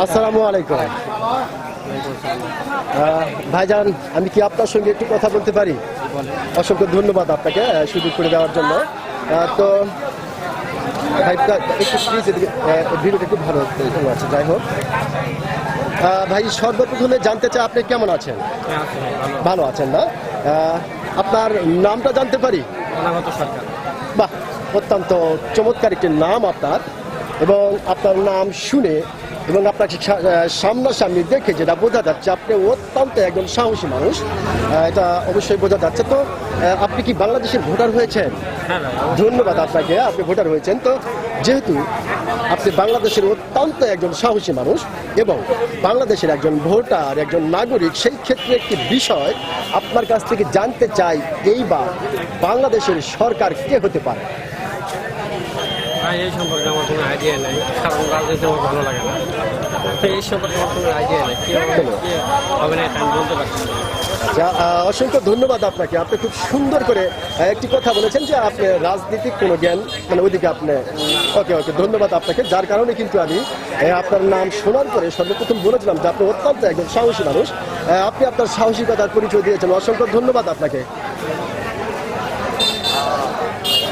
আসসালামু আলাইকুম। ভাইজান আমি কি আপনার সঙ্গে একটু কথা বলতে পারি? অসংখ্য ধন্যবাদ আপনাকে সুযোগ করে দেওয়ার জন্য। তো ভাই তা- একটু প্লিজ ভিডিওটা একটু ভালো ভালো আছে যাই হোক। ভাই সর্বপ্রথমে জানতে চাই আপনি কেমন আছেন? ভালো। আছেন না? আপনার নামটা জানতে পারি? অনাগত সরকার। বাহ অত্যন্ত চমৎকার একটি নাম আপনার এবং আপনার নাম শুনে এবং আপনাকে সামনাসামনি দেখে যেটা বোঝা যাচ্ছে আপনি অত্যন্ত একজন সাহসী মানুষ। এটা অবশ্যই বোঝা যাচ্ছে। তো আপনি কি বাংলাদেশের ভোটার হয়েছেন? হ্যাঁ ধন্যবাদ আপনাকে আপনি ভোটার হয়েছেন। তো যেহেতু আপনি বাংলাদেশের অত্যন্ত একজন সাহসী মানুষ এবং বাংলাদেশের একজন ভোটার একজন নাগরিক সেই ক্ষেত্রে একটি বিষয় আপনার কাছ থেকে জানতে চাই এইবার বাংলাদেশের সরকার কে হতে পারে? ভাই এই সম্পর্কে আমার কোনো আইডিয়া নেই কারণ রাজনীতি আমার ভালো লাগে না। এই সম্পর্কে আমার কোনো আইডিয়া নেই কি হবে না আমি বলতে পারছি না। আচ্ছা, অসংখ্য ধন্যবাদ আপনাকে। আপনি খুব সুন্দর করে একটি কথা বলেছেন যে আপনি রাজনীতিক কোনো জ্ঞান মানে ওইদিকে আপনি ওকে ওকে ধন্যবাদ আপনাকে। যার কারণে কিন্তু আমি আপনার নাম শোনার পরে সর্বপ্রথম বলেছিলাম যে আপনি অত্যন্ত একজন সাহসী মানুষ। আপনি আপনার সাহসিকতার পরিচয় দিয়েছেন। অসংখ্য ধন্যবাদ আপনাকে।